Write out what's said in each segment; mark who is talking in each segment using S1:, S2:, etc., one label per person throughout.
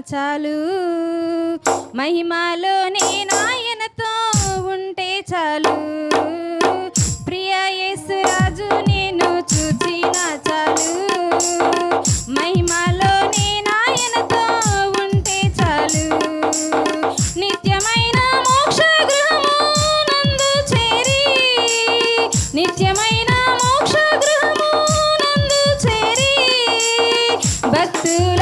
S1: చాలు. మహిమలో నాయనతో ఉంటే చాలు. ప్రియ యేసు రాజు నేను చూచిన చాలు. మహిమలో నాయనతో ఉంటే చాలు. నిత్యమైన మోక్ష గృహము నందు చేరి నిత్యమైన మోక్ష గృహము నందు చేరి భక్తుల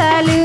S1: Marcelli.